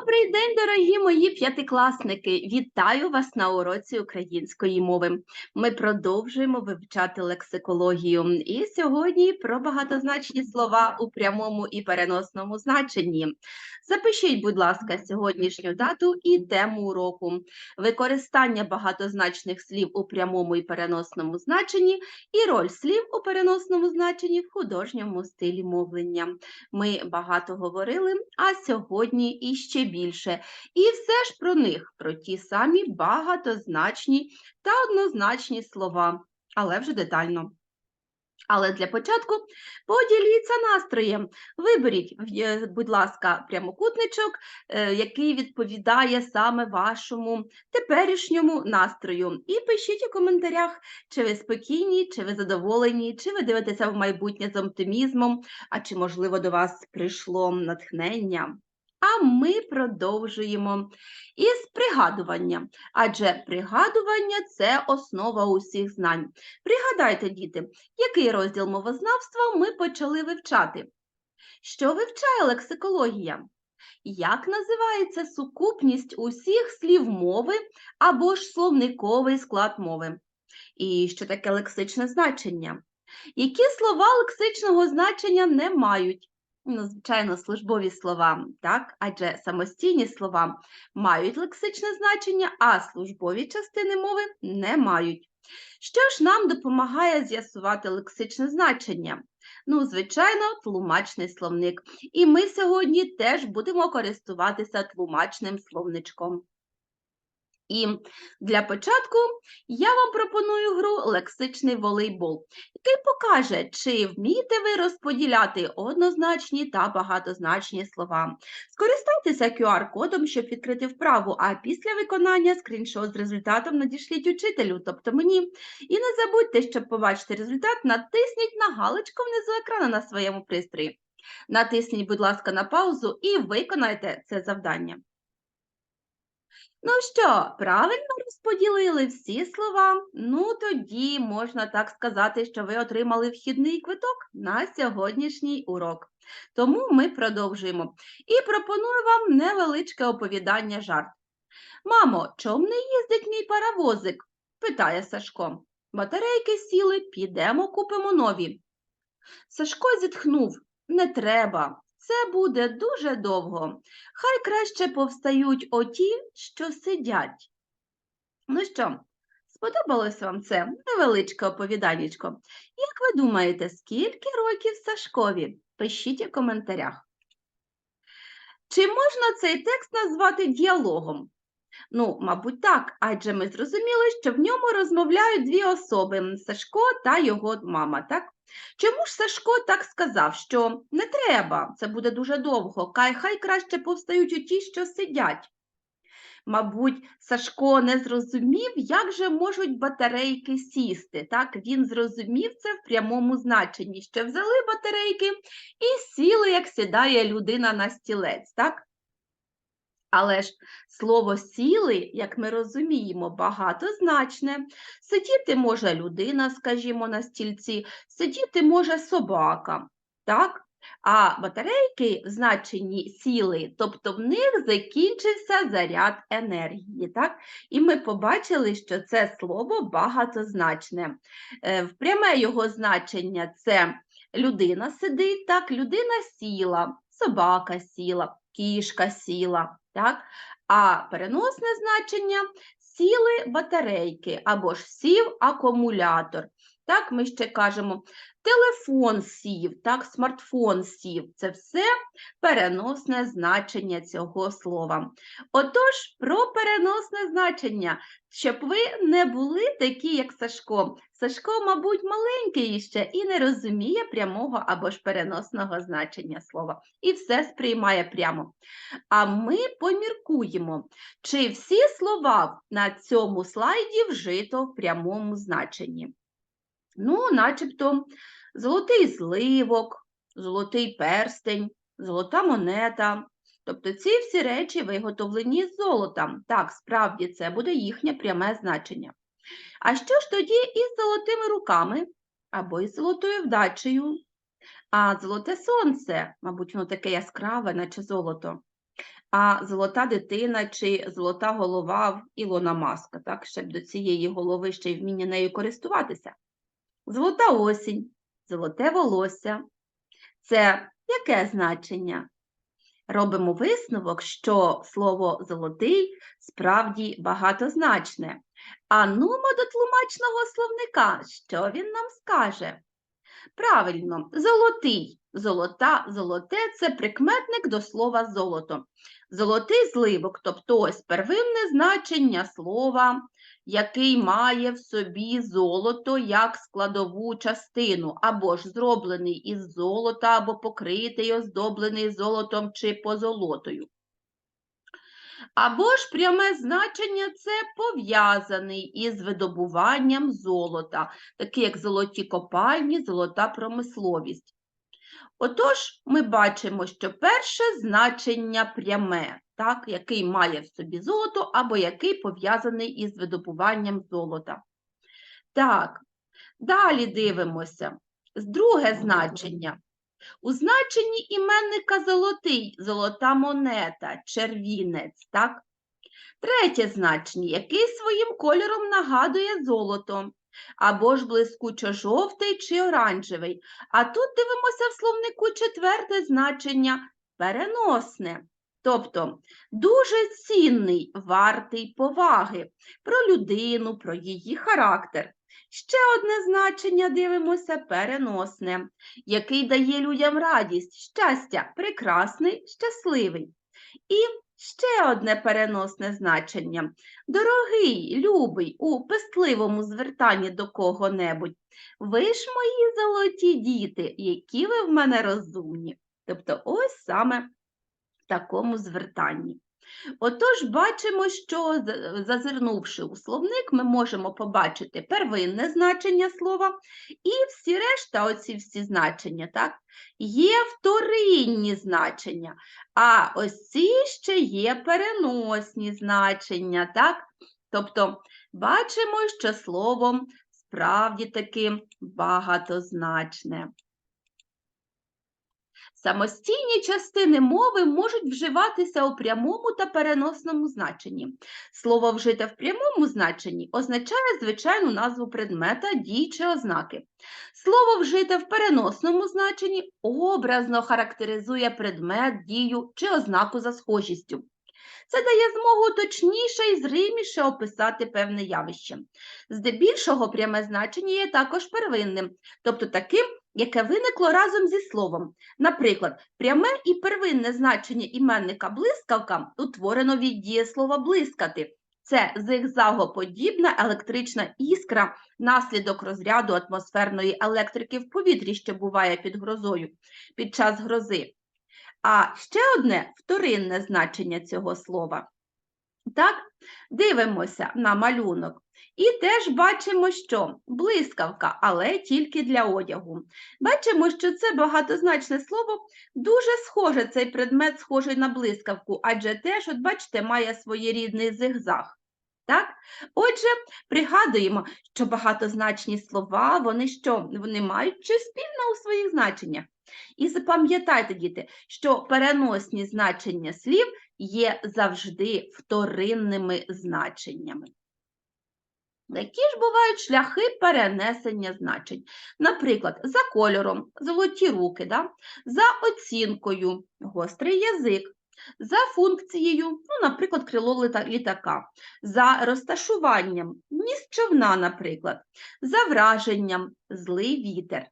Добрий день, дорогі мої п'ятикласники! Вітаю вас на уроці української мови. Ми продовжуємо вивчати лексикологію. І сьогодні про багатозначні слова у прямому і переносному значенні. Запишіть, будь ласка, сьогоднішню дату і тему уроку. Використання багатозначних слів у прямому і переносному значенні і роль слів у переносному значенні в художньому стилі мовлення. Ми багато говорили, а сьогодні іще більше. І все ж про них, про ті самі багатозначні та однозначні слова, але вже детально. Але для початку поділіться настроєм. Виберіть, е, будь ласка, прямокутничок, е, який відповідає саме вашому теперішньому настрою. І пишіть у коментарях, чи ви спокійні, чи ви задоволені, чи ви дивитеся в майбутнє з оптимізмом, а чи, можливо, до вас прийшло натхнення. А ми продовжуємо із пригадування, адже пригадування це основа усіх знань. Пригадайте, діти, який розділ мовознавства ми почали вивчати? Що вивчає лексикологія? Як називається сукупність усіх слів мови або ж словниковий склад мови? І що таке лексичне значення? Які слова лексичного значення не мають? Ну, звичайно, службові слова, так? Адже самостійні слова мають лексичне значення, а службові частини мови не мають. Що ж нам допомагає з'ясувати лексичне значення? Ну, звичайно, тлумачний словник. І ми сьогодні теж будемо користуватися тлумачним словничком. І для початку я вам пропоную гру лексичний волейбол, який покаже, чи вмієте ви розподіляти однозначні та багатозначні слова. Скористайтеся QR-кодом, щоб відкрити вправу, а після виконання скріншот з результатом надішліть учителю, тобто мені. І не забудьте, щоб побачити результат, натисніть на галочку внизу екрану на своєму пристрої. Натисніть, будь ласка, на паузу і виконайте це завдання. Ну що, правильно розподілили всі слова? Ну, тоді можна так сказати, що ви отримали вхідний квиток на сьогоднішній урок. Тому ми продовжуємо. І пропоную вам невеличке оповідання жарт. Мамо, чом не їздить мій паровозик? питає Сашко. Батарейки сіли, підемо купимо нові. Сашко зітхнув. Не треба. Це буде дуже довго. Хай краще повстають оті, що сидять. Ну що, сподобалось вам це невеличке оповіданнячко? Як ви думаєте, скільки років Сашкові? Пишіть у коментарях. Чи можна цей текст назвати діалогом? Ну, мабуть, так, адже ми зрозуміли, що в ньому розмовляють дві особи Сашко та його мама, так? Чому ж Сашко так сказав, що не треба, це буде дуже довго, хай, хай краще повстають у ті, що сидять. Мабуть, Сашко не зрозумів, як же можуть батарейки сісти. Так, він зрозумів це в прямому значенні, що взяли батарейки і сіли, як сідає людина на стілець. Так? Але ж слово сіли, як ми розуміємо, багатозначне. Сидіти може людина, скажімо, на стільці, сидіти може собака. Так? А батарейки в значенні сіли, тобто в них закінчився заряд енергії. Так? І ми побачили, що це слово багатозначне. Е, пряме його значення це людина сидить, так, людина сіла, собака сіла, кішка сіла. Так? А переносне значення сіли батарейки або ж сів акумулятор. Так, ми ще кажемо, телефон сів, так, смартфон сів. Це все переносне значення цього слова. Отож, про переносне значення, щоб ви не були такі, як Сашко. Сашко, мабуть, маленький ще і не розуміє прямого або ж переносного значення слова. І все сприймає прямо. А ми поміркуємо, чи всі слова на цьому слайді вжито в прямому значенні. Ну, начебто, золотий зливок, золотий перстень, золота монета. Тобто ці всі речі виготовлені з золота. Так, справді це буде їхнє пряме значення. А що ж тоді із золотими руками або із золотою вдачею? А золоте сонце, мабуть, воно таке яскраве, наче золото. А золота дитина чи золота голова в Ілона Маска, так, ще б до цієї голови ще й вміння нею користуватися. Золота осінь, золоте волосся. Це яке значення? Робимо висновок, що слово золотий справді багатозначне. А нумо до тлумачного словника, що він нам скаже? Правильно, золотий. Золота, золоте це прикметник до слова золото. Золотий зливок, тобто ось первинне значення слова, який має в собі золото як складову частину, або ж зроблений із золота, або покритий, оздоблений золотом чи позолотою. Або ж пряме значення це пов'язаний із видобуванням золота, такі як золоті копальні, золота промисловість. Отож, ми бачимо, що перше значення пряме, так, який має в собі золото або який пов'язаний із видобуванням золота. Так, далі дивимося. Друге значення. У значенні іменника золотий, золота монета, червінець, так? Третє значення, який своїм кольором нагадує золото, або ж блискучо-жовтий чи оранжевий. А тут дивимося в словнику четверте значення переносне. Тобто дуже цінний, вартий поваги про людину, про її характер. Ще одне значення дивимося переносне, який дає людям радість, щастя, прекрасний, щасливий. І ще одне переносне значення дорогий, любий, у пестливому звертанні до кого-небудь. Ви ж мої золоті діти, які ви в мене розумні. Тобто ось саме такому звертанні. Отож, бачимо, що зазирнувши у словник, ми можемо побачити первинне значення слова і всі решта, оці всі значення, так, є вторинні значення, а ось ці ще є переносні значення, так? Тобто бачимо, що слово справді таки багатозначне. Самостійні частини мови можуть вживатися у прямому та переносному значенні. Слово вжите в прямому значенні означає звичайну назву предмета, дій чи ознаки. Слово вжите в переносному значенні образно характеризує предмет, дію чи ознаку за схожістю. Це дає змогу точніше і зриміше описати певне явище. Здебільшого пряме значення є також первинним, тобто таким, яке виникло разом зі словом. Наприклад, пряме і первинне значення іменника блискавка утворено від дієслова блискати. Це зигзагоподібна електрична іскра, наслідок розряду атмосферної електрики в повітрі, що буває під грозою під час грози. А ще одне вторинне значення цього слова. Так, дивимося на малюнок. І теж бачимо, що блискавка, але тільки для одягу. Бачимо, що це багатозначне слово, дуже схоже, цей предмет схожий на блискавку, адже теж, от бачите, має своєрідний зигзаг. Так? Отже, пригадуємо, що багатозначні слова, вони що? Вони мають щось спільне у своїх значеннях. І запам'ятайте, діти, що переносні значення слів є завжди вторинними значеннями. Які ж бувають шляхи перенесення значень? Наприклад, за кольором золоті руки, да? за оцінкою гострий язик, за функцією, ну, наприклад, крило літака, за розташуванням ніс човна, наприклад, за враженням злий вітер.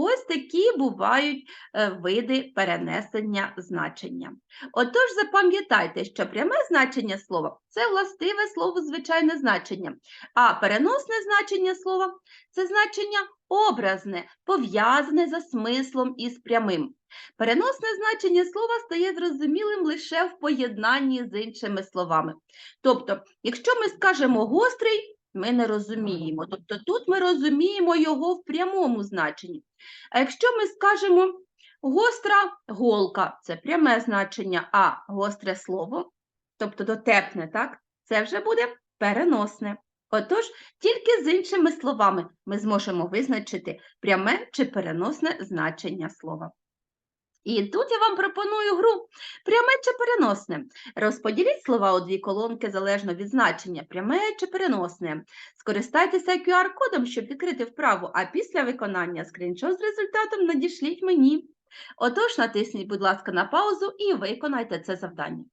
Ось такі бувають е, види перенесення значення. Отож, запам'ятайте, що пряме значення слова це властиве слово звичайне значення, а переносне значення слова це значення образне, пов'язане за смислом із прямим. Переносне значення слова стає зрозумілим лише в поєднанні з іншими словами. Тобто, якщо ми скажемо гострий, ми не розуміємо. Тобто тут ми розуміємо його в прямому значенні. А якщо ми скажемо гостра голка, це пряме значення, а гостре слово, тобто дотепне, так, це вже буде переносне. Отож, тільки з іншими словами ми зможемо визначити пряме чи переносне значення слова. І тут я вам пропоную гру пряме чи переносне. Розподіліть слова у дві колонки залежно від значення, пряме чи переносне. Скористайтеся QR-кодом, щоб відкрити вправу, а після виконання скріншот з результатом надішліть мені. Отож, натисніть, будь ласка, на паузу і виконайте це завдання.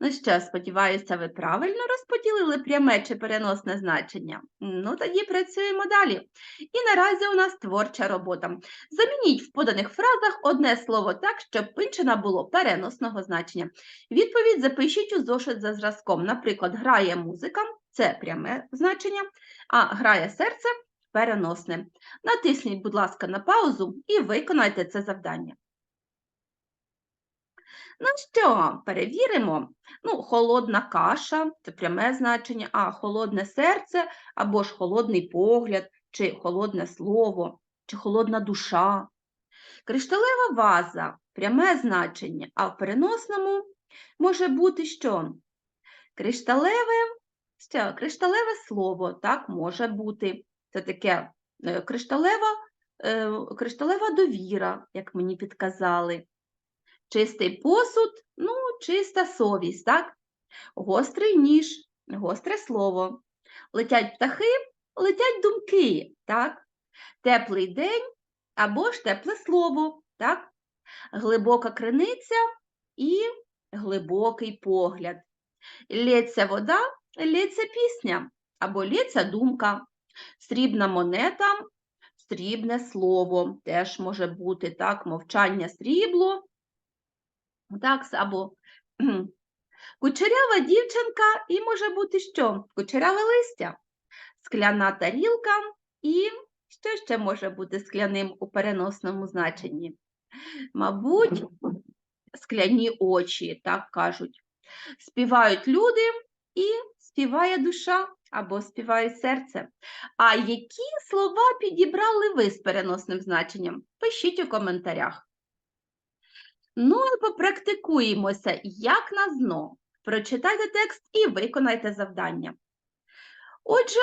Ну що, сподіваюся, ви правильно розподілили пряме чи переносне значення? Ну, тоді працюємо далі. І наразі у нас творча робота. Замініть в поданих фразах одне слово так, щоб інше набуло переносного значення. Відповідь запишіть у зошит за зразком. Наприклад, грає музика це пряме значення, а грає серце переносне. Натисніть, будь ласка, на паузу і виконайте це завдання. Ну що, перевіримо. Ну, холодна каша це пряме значення, а холодне серце або ж холодний погляд, чи холодне слово, чи холодна душа. Кришталева ваза пряме значення, а в переносному може бути що? Кришталеве, що? Кришталеве слово, так, може бути. Це таке е, кришталева, е, кришталева довіра, як мені підказали. Чистий посуд, ну, чиста совість, так? Гострий ніж, гостре слово. Летять птахи, летять думки, так? Теплий день або ж тепле слово, так? Глибока криниця і глибокий погляд. Лється вода, лється пісня або лється думка. Срібна монета, срібне слово теж може бути так, мовчання срібло, так, або кучерява дівчинка і може бути що? Кучеряве листя, скляна тарілка і що ще може бути скляним у переносному значенні? Мабуть, скляні очі, так кажуть. Співають люди і співає душа або співає серце. А які слова підібрали ви з переносним значенням? Пишіть у коментарях. Ну, попрактикуємося, як на зно. Прочитайте текст і виконайте завдання. Отже,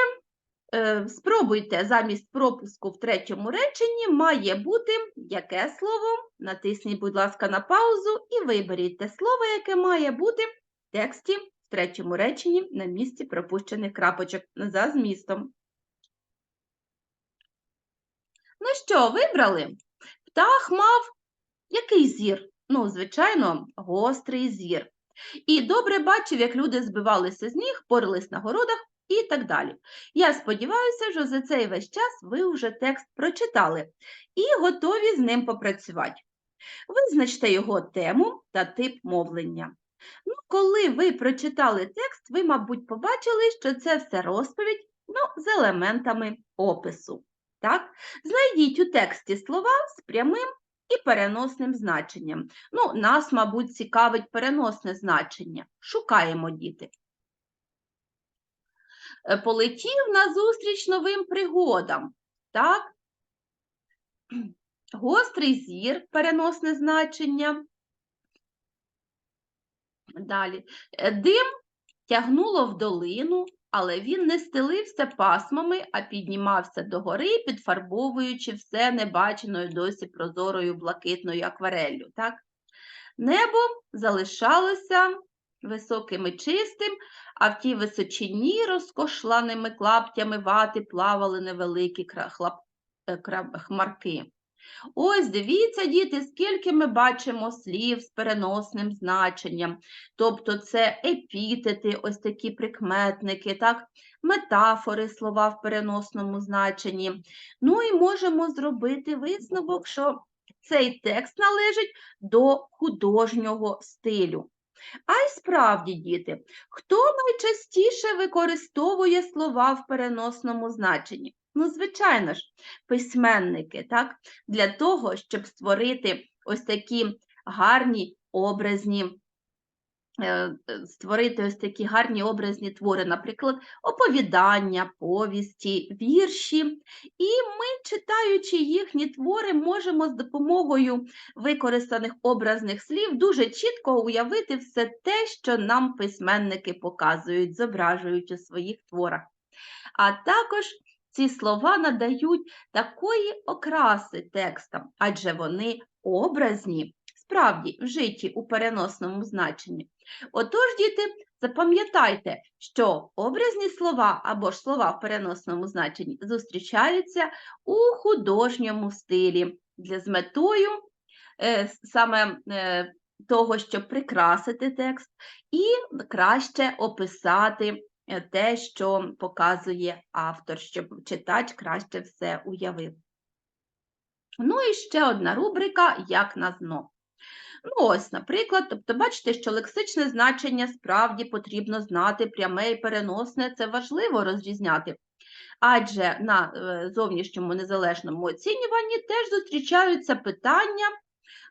е, спробуйте замість пропуску в третьому реченні має бути яке слово? Натисніть, будь ласка, на паузу і виберіть те слово, яке має бути в тексті в третьому реченні на місці пропущених крапочок за змістом. Ну що, вибрали? Птах мав який зір? Ну, звичайно, гострий зір. І добре бачив, як люди збивалися з ніг, порились на городах і так далі. Я сподіваюся, що за цей весь час ви вже текст прочитали і готові з ним попрацювати. Визначте його тему та тип мовлення. Ну, Коли ви прочитали текст, ви, мабуть, побачили, що це все розповідь ну, з елементами опису. Так? Знайдіть у тексті слова з прямим і переносним значенням. Ну, нас, мабуть, цікавить переносне значення. Шукаємо діти. Е, Полетів назустріч новим пригодам. Так? Гострий зір, переносне значення. Далі. Е, Дим тягнуло в долину, але він не стелився пасмами, а піднімався догори, підфарбовуючи все небаченою досі прозорою блакитною аквареллю. Так? Небо залишалося високим і чистим, а в тій височині розкошланими клаптями вати плавали невеликі е, хмарки. Ось дивіться, діти, скільки ми бачимо слів з переносним значенням. Тобто це епітети, ось такі прикметники, так? метафори, слова в переносному значенні. Ну і можемо зробити висновок, що цей текст належить до художнього стилю. А й справді, діти, хто найчастіше використовує слова в переносному значенні? Ну, звичайно ж, письменники, так? Для того, щоб створити ось такі гарні образні, е, створити ось такі гарні образні твори, наприклад, оповідання, повісті, вірші. І ми, читаючи їхні твори, можемо з допомогою використаних образних слів дуже чітко уявити все те, що нам письменники показують, зображують у своїх творах. А також ці слова надають такої окраси текстам, адже вони образні, справді вжиті у переносному значенні. Отож, діти, запам'ятайте, що образні слова або ж слова в переносному значенні зустрічаються у художньому стилі для з метою е, саме е, того, щоб прикрасити текст, і краще описати те, що показує автор, щоб читач краще все уявив. Ну і ще одна рубрика як на зно. Ну, ось, наприклад, тобто бачите, що лексичне значення справді потрібно знати пряме і переносне, це важливо розрізняти. Адже на е, зовнішньому незалежному оцінюванні теж зустрічаються питання,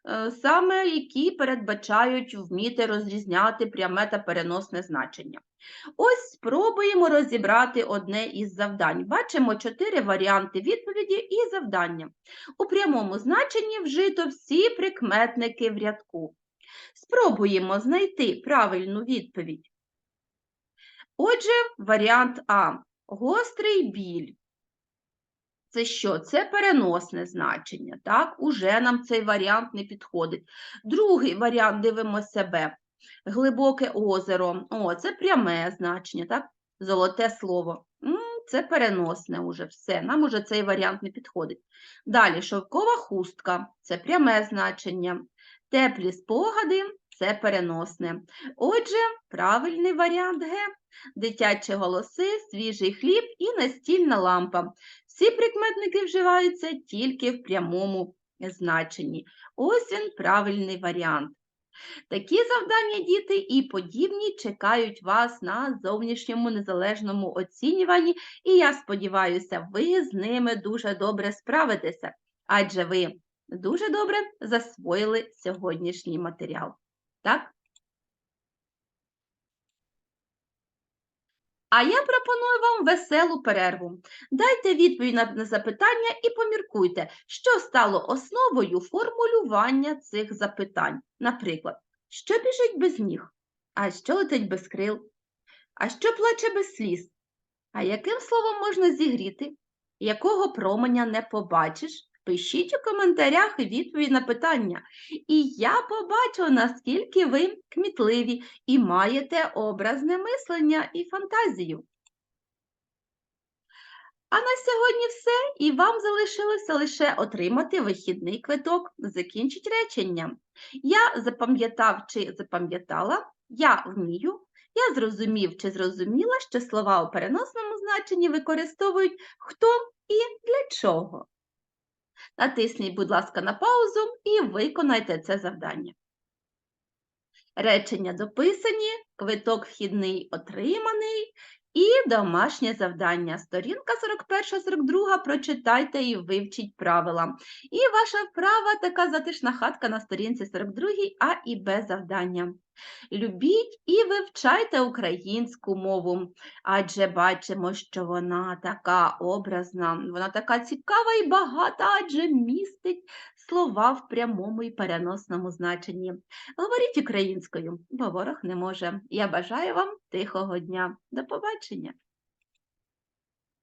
е, саме які передбачають вміти розрізняти пряме та переносне значення. Ось спробуємо розібрати одне із завдань. Бачимо чотири варіанти відповіді і завдання. У прямому значенні вжито всі прикметники в рядку. Спробуємо знайти правильну відповідь. Отже, варіант А. Гострий біль. Це що? Це переносне значення, так? Уже нам цей варіант не підходить. Другий варіант дивимося Б. Глибоке озеро. О, це пряме значення, так? Золоте слово. Це переносне уже все. Нам уже цей варіант не підходить. Далі шовкова хустка це пряме значення. Теплі спогади це переносне. Отже, правильний варіант Г. Дитячі голоси, свіжий хліб і настільна лампа. Всі прикметники вживаються тільки в прямому значенні. Ось він правильний варіант. Такі завдання, діти, і подібні чекають вас на зовнішньому незалежному оцінюванні, і я сподіваюся, ви з ними дуже добре справитеся, адже ви дуже добре засвоїли сьогоднішній матеріал. Так? А я пропоную вам веселу перерву. Дайте відповідь на запитання і поміркуйте, що стало основою формулювання цих запитань. Наприклад, що біжить без ніг? А що летить без крил? А що плаче без сліз? А яким словом можна зігріти? Якого променя не побачиш? Пишіть у коментарях відповідь на питання. І я побачу, наскільки ви кмітливі і маєте образне мислення і фантазію. А на сьогодні все, і вам залишилося лише отримати вихідний квиток. Закінчить речення. Я запам'ятав чи запам'ятала, я вмію, я зрозумів чи зрозуміла, що слова у переносному значенні використовують хто і для чого. Натисніть, будь ласка, на паузу і виконайте це завдання. Речення дописані, квиток вхідний отриманий і домашнє завдання. Сторінка 41-42 прочитайте і вивчіть правила. І ваша вправа така затишна хатка на сторінці 42 А і Б завдання. Любіть і вивчайте українську мову, адже бачимо, що вона така образна, вона така цікава і багата, адже містить слова в прямому і переносному значенні. Говоріть українською, бо ворог не може. Я бажаю вам тихого дня. До побачення!